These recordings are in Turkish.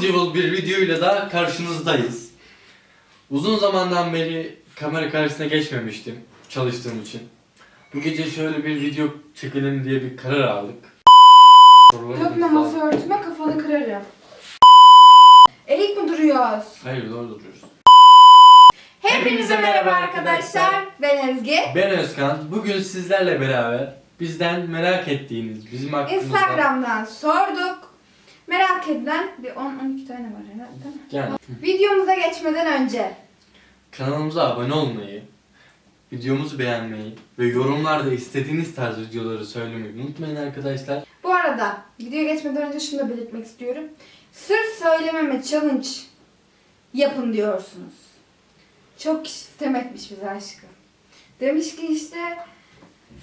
cıvıl cıvıl bir videoyla da karşınızdayız. Uzun zamandan beri kamera karşısına geçmemiştim çalıştığım için. Bu gece şöyle bir video çekelim diye bir karar aldık. Dökme masa örtüme kafanı kırarım. Eğik mi duruyoruz? Hayır doğru duruyoruz. Hepinize merhaba arkadaşlar. Ben Ezgi. Ben Özkan. Bugün sizlerle beraber bizden merak ettiğiniz, bizim hakkımızda... Instagram'dan sorduk. Merak edilen bir 10-12 tane var herhalde değil mi? Yani Videomuza geçmeden önce kanalımıza abone olmayı, videomuzu beğenmeyi ve yorumlarda istediğiniz tarz videoları söylemeyi unutmayın arkadaşlar. Bu arada videoya geçmeden önce şunu da belirtmek istiyorum. Sırf söylememe challenge yapın diyorsunuz. Çok kişi sitem etmiş bize aşkım. Demiş ki işte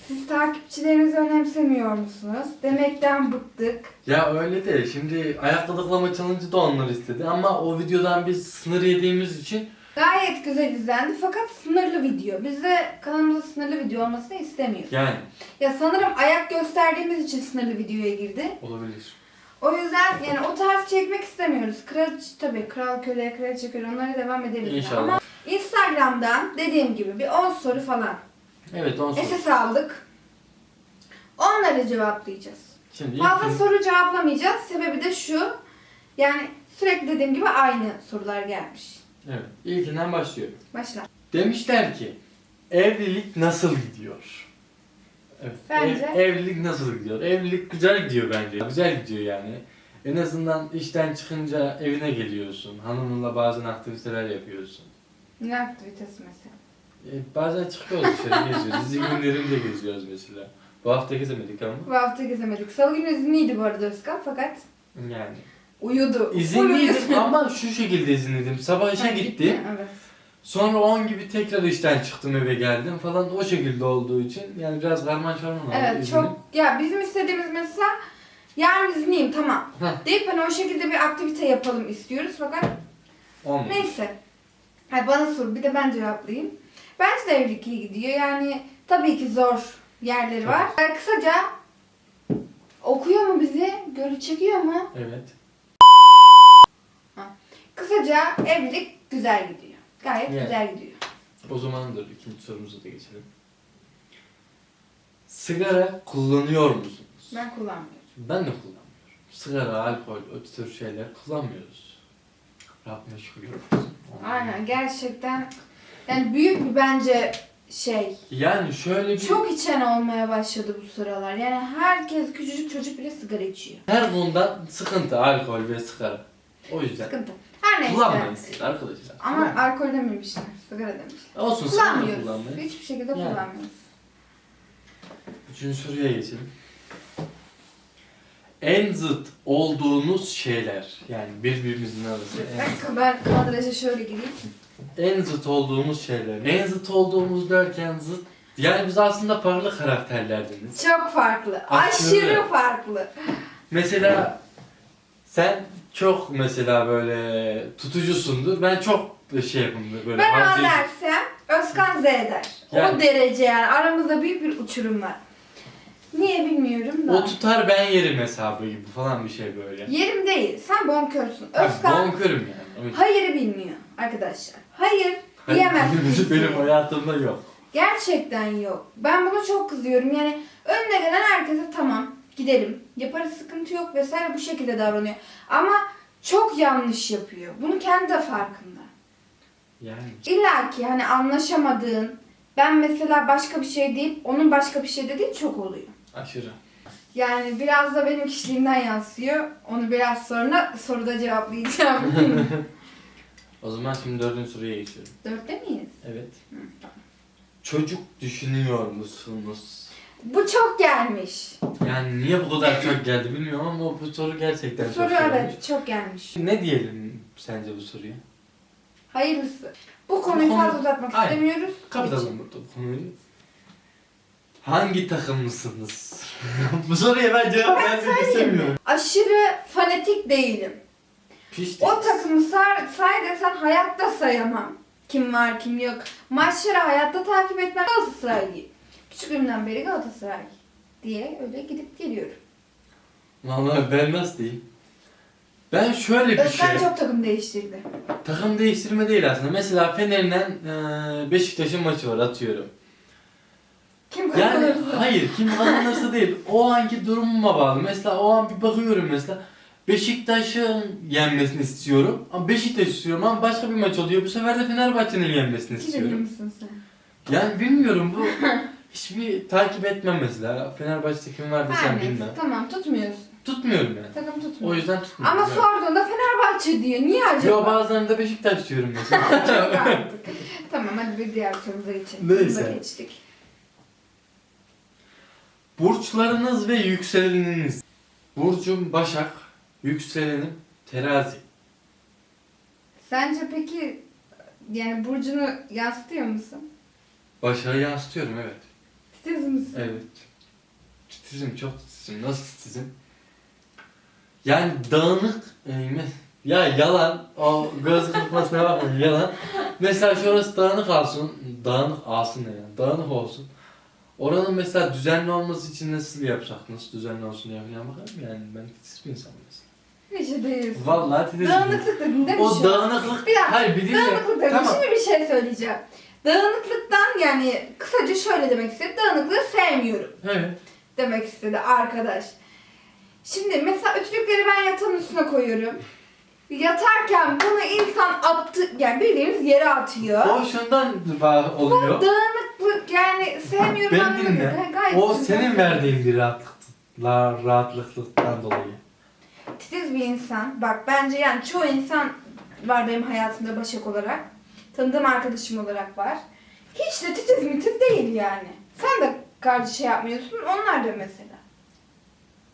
siz takipçilerinizi önemsemiyor musunuz? Demekten bıktık. Ya öyle de şimdi ayakta tıklama challenge'ı da onlar istedi ama o videodan biz sınır yediğimiz için Gayet güzel izlendi fakat sınırlı video. Biz de kanalımızda sınırlı video olmasını istemiyoruz. yani Ya sanırım ayak gösterdiğimiz için sınırlı videoya girdi. olabilir. O yüzden yani o tarz çekmek istemiyoruz. Kral tabii kral köle, kraliçe köle onlara devam yani. İnşallah. Ama Instagram'dan dediğim gibi bir 10 soru falan Evet on soru. SS aldık. Onları cevaplayacağız. Şimdi Fazla ilk soru cevaplamayacağız. Sebebi de şu. Yani sürekli dediğim gibi aynı sorular gelmiş. Evet, ilkinden başlıyorum. Başla. Demişler ki evlilik nasıl gidiyor? Evet. Bence- ev- evlilik nasıl gidiyor? Evlilik güzel gidiyor bence. Güzel gidiyor yani. En azından işten çıkınca evine geliyorsun. Hanımınla bazen aktiviteler yapıyorsun. Ne aktivitesi mesela? E, bazen çıkıyoruz dışarı geziyoruz. Dizi günlerinde geziyoruz mesela. Bu hafta gezemedik ama. Bu hafta gezemedik. Salı günü izinliydi bu arada Özkan fakat Yani. uyudu. Full uyudu. İzinliydim ama şu şekilde izinliydim. Sabah işe Ha, gittim. Evet. Sonra 10 gibi tekrar işten çıktım eve geldim falan o şekilde olduğu için yani biraz karman çorman oldu Evet çok ya bizim istediğimiz mesela yarın izinliyim tamam. Heh. Deyip hani o şekilde bir aktivite yapalım istiyoruz fakat Olmadı. neyse. Hayır bana sor bir de ben cevaplayayım. Bence de evlilik iyi gidiyor yani tabii ki zor yerleri var. Ee, Kısaca okuyor mu bizi? Görü çekiyor mu? Evet. Kısaca evlilik güzel gidiyor. Gayet Yani. güzel gidiyor. O zaman dur ikinci sorumuza da geçelim. Sigara kullanıyor musunuz? Ben kullanmıyorum. Ben de kullanmıyorum. Sigara, alkol, o tür şeyler kullanmıyoruz. Rabbime şükür. Aynen gerçekten yani büyük bir bence şey Yani şöyle bir... Çok içen olmaya başladı bu sıralar. Yani herkes küçücük çocuk bile sigara içiyor. Her konuda sıkıntı alkol ve sigara. O yüzden Sıkıntı. Her neyse. kullanmayın siz arkadaşlar. Ama alkol dememişler, sigara demişler. Olsun Kullanmıyoruz. kullanmayın. Hiçbir şekilde Yani. kullanmıyoruz. Üçüncü soruya geçelim. En zıt olduğunuz şeyler yani birbirimizin arası Bir dakika ben kadraja şöyle gireyim. En zıt olduğumuz şeyler. En zıt olduğumuz derken zıt yani biz aslında farklı karakterlerdeniz. Çok farklı. Aşırı. Aşırı farklı. Mesela sen çok mesela böyle tutucusundur. Ben çok şey yapımdır böyle Ben A harcayıcı- dersem Özkan Z der. Yani. O derece yani. Aramızda büyük bir uçurum var. Niye bilmiyorum da. O tutar ben yerim hesabı gibi falan bir şey böyle. Yerim değil. Sen bonkörsün. Özkan bonkörüm yani. Evet. hayırı bilmiyor arkadaşlar. Hayır Hayır, diyemezsin. Benim hayatımda yok. Gerçekten yok. Ben buna çok kızıyorum. Yani önüne gelen herkese tamam gidelim. Yaparız sıkıntı yok vesaire bu şekilde davranıyor. Ama çok yanlış yapıyor. Bunu kendi de farkında. Yani. İlla ki hani anlaşamadığın ben mesela başka bir şey deyip onun başka bir şey dediği çok oluyor. Aşırı. Yani biraz da benim kişiliğimden yansıyor. Onu biraz sonra soruda cevaplayacağım. O zaman şimdi dördüncü soruya geçiyorum. Dörtte miyiz? Evet. Hı, tamam. Çocuk düşünüyor musunuz? Bu çok gelmiş. Yani niye bu kadar çok geldi bilmiyorum ama bu soru gerçekten Bu çok soru gelmiş. evet çok gelmiş. Ne diyelim sence bu soruya? Hayırlısı. Bu konuyu konu- fazla uzatmak Aynen. istemiyoruz. Kapatalım burada bu konuyu. Hangi takımlısınız? bu soruya ben cevap vermek istemiyorum. Aşırı fanatik değilim. Piş O takımı say, say desen hayatta sayamam. Kim var kim yok. Maçları hayatta takip etmem. Galatasaraylıyım. Küçüklüğümden beri Galatasaray diye öyle gidip geliyorum. Vallahi ben nasıl diyeyim? Ben şöyle bir Özkan şey. çok takım değiştirdi. Takım değiştirme değil aslında. Mesela Fener'le eee, Beşiktaş'ın maçı var atıyorum. Kim Yani kazanırsa. hayır kim kazanırsa değil. O anki durumuma bağlı. Mesela o an bir bakıyorum mesela. Beşiktaş'ın yenmesini istiyorum. Ama Beşiktaş istiyorum ama başka bir maç oluyor. Bu sefer de Fenerbahçe'nin yenmesini istiyorum. misin sen? Yani bilmiyorum bu hiçbir takip etmem mesela. Fenerbahçe'de kim var desem Her neyse, bilmem. Tamam tutmuyorsun. Tutmuyorum yani. Takım O tutmuyorsun. yüzden tutmuyorum. Ama evet. sorduğunda Fenerbahçe diyor. Niye acaba? Yo bazen de Beşiktaş diyorum mesela. Çok artık. tamam hadi bir diğer sorumuza geçelim. Neyse. Buna geçtik. Burçlarınız ve yükseleniniz. Burcum Başak, yükselenim Terazi. Sence peki yani burcunu yansıtıyor musun? Başak'ı yansıtıyorum evet. Titiz misin? Evet. Titizim, çok titizim. Nasıl titizim? Yani dağınık, e, me- ya yalan, o göz kırpmasına bakmayın yalan. Mesela şurası dağınık olsun, dağınık alsın ne ya, dağınık olsun. Oranın mesela düzenli olması için nasıl yapsak, nasıl düzenli olsun diye falan bakarım yani ben titiz bir insanım mesela. Hiç de değilsin. Vallahi titiz. Dağınıklık dedin değil mi O şu an? dağınıklık, Bir dakika. hayır bir dinle. Dağınıklık dedim. Tamam. Şimdi bir şey söyleyeceğim. Dağınıklıktan yani kısaca şöyle demek istedi. Dağınıklığı sevmiyorum Evet. demek istedi arkadaş. Şimdi mesela ütülükleri ben yatağın üstüne koyuyorum. Yatarken bunu insan attı, yani bildiğimiz yere atıyor. O şundan va- oluyor. Dağınıklık yani sevmiyorum Ben anlamında. Gay- Gayet O güzel. senin verdiğin bir rahatlıkla, rahatlıktan dolayı. Titiz bir insan. Bak bence yani çoğu insan var benim hayatımda Başak olarak. Tanıdığım arkadaşım olarak var. Hiç de titiz mitiz değil yani. Sen de karşı şey yapmıyorsun. Onlar da mesela.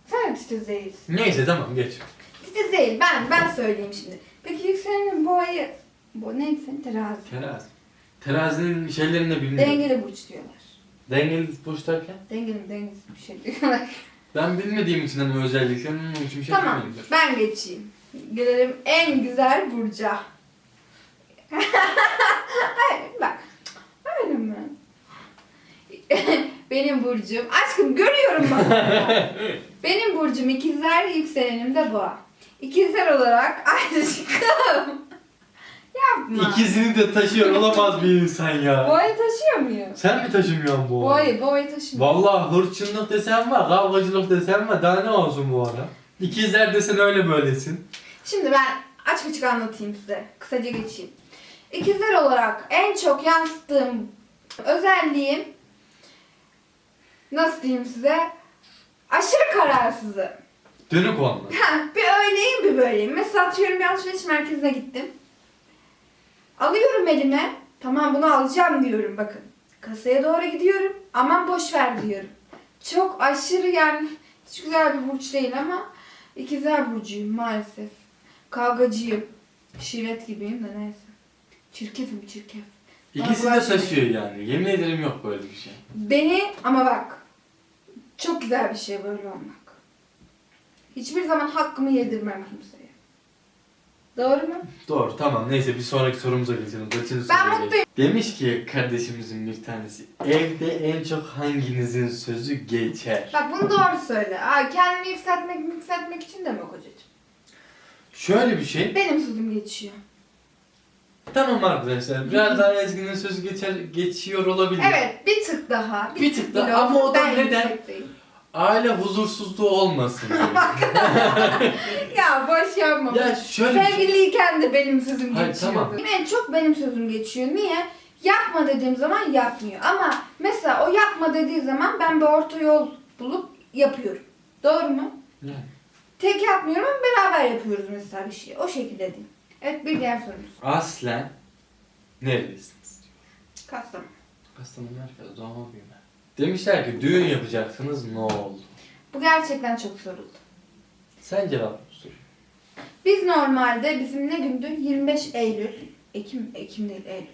Sen de titiz değilsin. Neyse tamam geç. Titiz değil. Ben ben söyleyeyim şimdi. Peki yükselenin boğayı... Bu neydi senin? Terazi. Terazi. Terazinin şeylerini de bilmiyorum. Dengeli burç diyorlar. Dengeli burç derken? Dengeli dengesiz bir şey diyorlar. Ben bilmediğim için hani özellikle onun için bir şey tamam. bilmiyorum. Ben geçeyim. Gelelim en güzel burca. Hayır bak. Öyle mi? Benim burcum. Aşkım görüyorum bak. Benim burcum ikizler, yükselenim de boğa. İkizler olarak ayrıcıkım. Yapma. İkisini de taşıyor olamaz bir insan ya. Boğayı taşıyor muyum? Sen mi taşımıyorsun bu arada? Boğayı, boğayı taşımıyor. Vallahi hırçınlık desen var, kavgacılık desen var. Daha ne olsun bu ara? İkizler desen öyle böylesin. Şimdi ben açık açık anlatayım size. Kısaca geçeyim. İkizler olarak en çok yansıttığım özelliğim nasıl diyeyim size? Aşırı kararsızım. Dönük. Ha, bir öyleyim bir böyleyim. Mesela atıyorum bir alışveriş merkezine gittim. Alıyorum elime. Tamam bunu alacağım diyorum bakın. Kasaya doğru gidiyorum. Aman boş ver diyorum. Çok aşırı yani hiç güzel bir burç değil ama ikizler burcuyum maalesef. Kavgacıyım. Şiret gibiyim de neyse. Çirkefim çirkef. İkisi de taşıyor yani. Yemin ederim yok böyle bir şey. Beni ama bak çok güzel bir şey böyle olmak. Hiçbir zaman hakkımı yedirmem kimseye. Doğru mu? Doğru tamam neyse bir sonraki sorumuza geçelim. Kaçıncı Ben soruya mutluyum. geçelim. Demiş ki kardeşimizin bir tanesi. Evde en çok hanginizin sözü geçer? Bak bunu doğru söyle. Aa, kendimi yükseltmek, yükseltmek için deme kocacığım. Şöyle bir şey. Benim sözüm geçiyor. Tamam arkadaşlar biraz daha Ezgi'nin sözü geçer, geçiyor olabilir. Evet bir tık daha. Bir tık daha ama o da neden? yüksekteyim. Aile huzursuzluğu olmasın ya boş yapma. ya şöyle bir şey. Sevgiliyken de benim sözüm Hayır, geçiyor. tamam. En çok benim sözüm geçiyor. Niye? Yapma dediğim zaman yapmıyor. Ama mesela o yapma dediği zaman ben bir orta yol bulup yapıyorum. Doğru mu? Yani. Tek yapmıyorum ama beraber yapıyoruz mesela bir şey. O şekilde diyeyim. Evet bir diğer sorumuz. Aslen nerelisiniz? Kastam. Kastamonu merkez doğma büyüme. Demişler ki düğün yapacaksınız ne oldu? Bu gerçekten çok soruldu. Sen cevap sor. Biz normalde bizim ne gündü? 25 Eylül. Ekim, Ekim değil Eylül.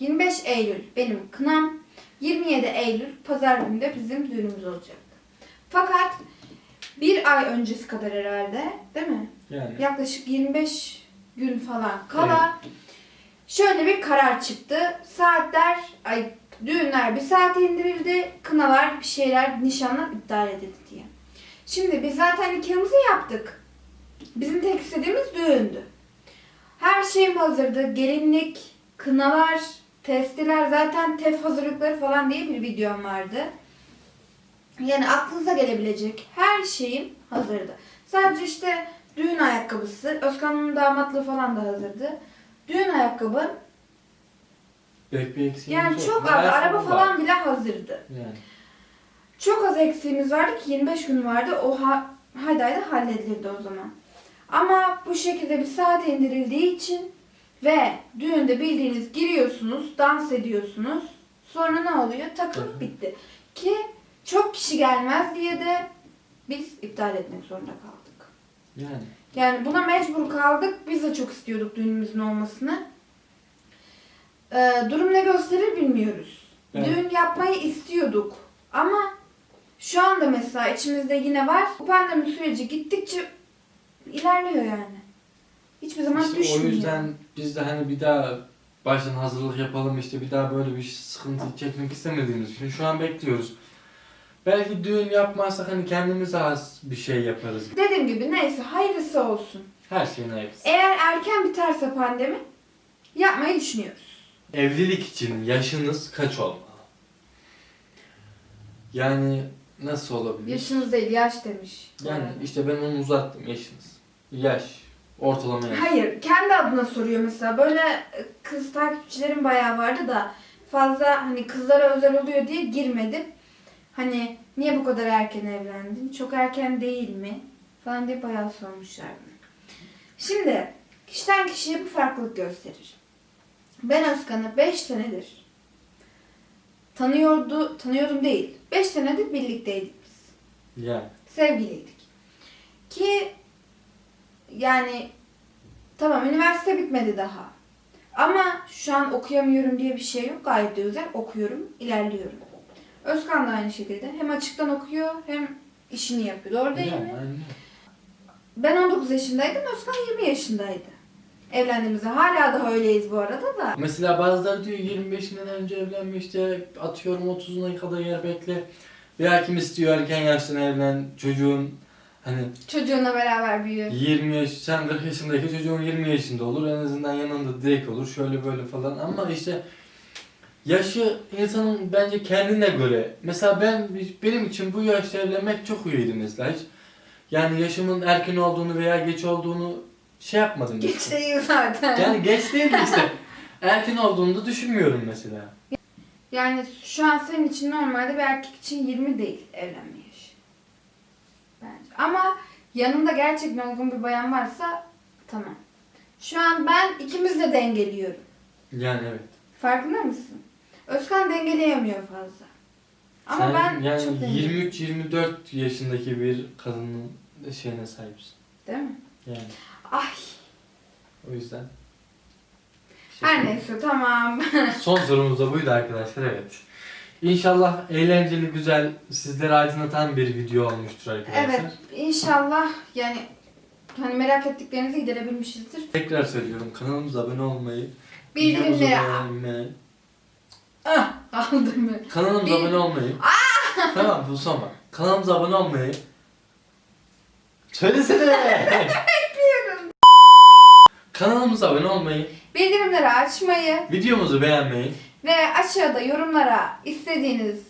25 Eylül benim kınam. 27 Eylül pazar günü de bizim düğünümüz olacak. Fakat bir ay öncesi kadar herhalde değil mi? Yani. Yaklaşık 25 gün falan kala şöyle bir karar çıktı. Saatler, ay düğünler bir saate indirildi. Kınalar, bir şeyler, nişanlar iptal edildi diye. Şimdi biz zaten nikahımızı yaptık. Bizim tek istediğimiz düğündü. Her şeyim hazırdı. Gelinlik, kınalar, testiler zaten tef hazırlıkları falan diye bir videom vardı. Yani aklınıza gelebilecek her şeyim hazırdı. Sadece işte düğün ayakkabısı, Özkan'ın damatlığı falan da hazırdı. Düğün ayakkabı, Bir eksiğimiz yani yok. çok az, Ayakkabı araba var. falan bile hazırdı. Yani. Çok az eksiğimiz vardı ki 25 gün vardı. O ha haydaydı halledilirdi o zaman. Ama bu şekilde bir saat indirildiği için ve düğünde bildiğiniz giriyorsunuz, dans ediyorsunuz. Sonra ne oluyor? Takılıp bitti. Ki çok kişi gelmez diye de biz iptal etmek zorunda kaldık. Yani. Yani buna mecbur kaldık. Biz de çok istiyorduk düğünümüzün olmasını. Ee, durum ne gösterir bilmiyoruz. Evet. Düğün yapmayı istiyorduk. Ama şu anda mesela içimizde yine var. Bu pandemi süreci gittikçe ilerliyor yani. Hiçbir zaman İşte o düşmüyor. yüzden biz de hani bir daha baştan hazırlık yapalım işte bir daha böyle bir sıkıntı çekmek istemediğimiz için şu an bekliyoruz. Belki düğün yapmazsak hani kendimize az bir şey yaparız. Dediğim gibi neyse hayırlısı olsun. Her şeyin hayırlısı. Eğer erken biterse pandemi yapmayı düşünüyoruz. Evlilik için yaşınız kaç olmalı? Yani nasıl olabilir? Yaşınız değil yaş demiş. Yani işte ben onu uzattım yaşınız. Yaş. Ortalama yaş. Hayır, kendi adına soruyor mesela. Böyle e, kız takipçilerim bayağı vardı da fazla hani kızlara özel oluyor diye girmedim. Hani niye bu kadar erken evlendin? Çok erken değil mi? Falan diye bayağı sormuşlar bana. Şimdi kişiden kişiye bu farklılık gösterir. Ben Özkan'ı 5 senedir tanıyordu, tanıyordum değil. 5 senedir birlikteydik biz Yani. sevgiliydik. Ki yani tamam üniversite bitmedi daha. Ama şu an okuyamıyorum diye bir şey yok. Gayet de güzel okuyorum, ilerliyorum. Özkan da aynı şekilde. Hem açıktan okuyor hem işini yapıyor. Doğru değil yani, mi? aynen. Ben 19 yaşındaydım, Özkan 20 yaşındaydı. Evlendiğimizde hala daha öyleyiz bu arada da. Mesela bazıları diyor 25'inden önce evlenme işte atıyorum 30'una kadar yer bekle. Veya kim istiyor erken yaştan evlen çocuğun hani Çocuğunla beraber büyüyor. 20 yaş sen 40 yaşındaki çocuğun 20 yaşında olur en azından yanında direkt olur şöyle böyle falan ama işte yaşı insanın bence kendine göre mesela ben benim için bu yaşta evlenmek çok iyiydi mesela hiç yani yaşımın erken olduğunu veya geç olduğunu şey yapmadım. Geç mesela. değil zaten. Yani geç değil de işte erken olduğunu düşünmüyorum mesela. Yani şu an senin için normalde bir erkek için 20 değil evlenme yaşı. Bence. Ama yanında gerçekten olgun bir bayan varsa tamam. Şu an ben ikimiz de dengeliyorum. Yani evet. Farkında mısın? Özkan dengeleyemiyor fazla. Ama Sen ben yani çok dengeliyorum. 23-24 yaşındaki bir kadının şeyine sahipsin. Değil mi? Yani Ay. o yüzden. Her neyse tamam. Son sorumuz da buydu arkadaşlar evet. İnşallah eğlenceli, güzel, sizleri aydınlatan bir video olmuştur arkadaşlar. evet inşallah yani hani merak ettiklerinizi giderebilmişizdir. Tekrar söylüyorum kanalımıza abone olmayı, Bildirimleri beğenmeyi, ah, aldım mı? kanalımıza Bil- abone olmayı. tamam bu son bak. Kanalımıza abone olmayı. Söylesene. Kanalımıza abone olmayı, Bildirimleri açmayı videomuzu beğenmeyi, ve aşağıda yorumlara istediğiniz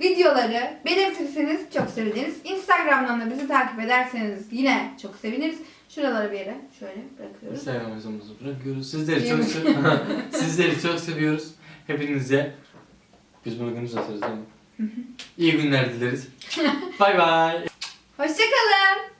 videoları belirtirseniz çok seviniriz. Instagram'dan da bizi takip ederseniz yine çok seviniriz. Şuralara bir yere şöyle bırakıyoruz. Instagram hesabımızı bırakıyoruz. Sizleri çok seviyoruz. Sizleri çok seviyoruz. Hepinize biz bunu gündüz atarız değil mi? İyi günler dileriz. bay bay.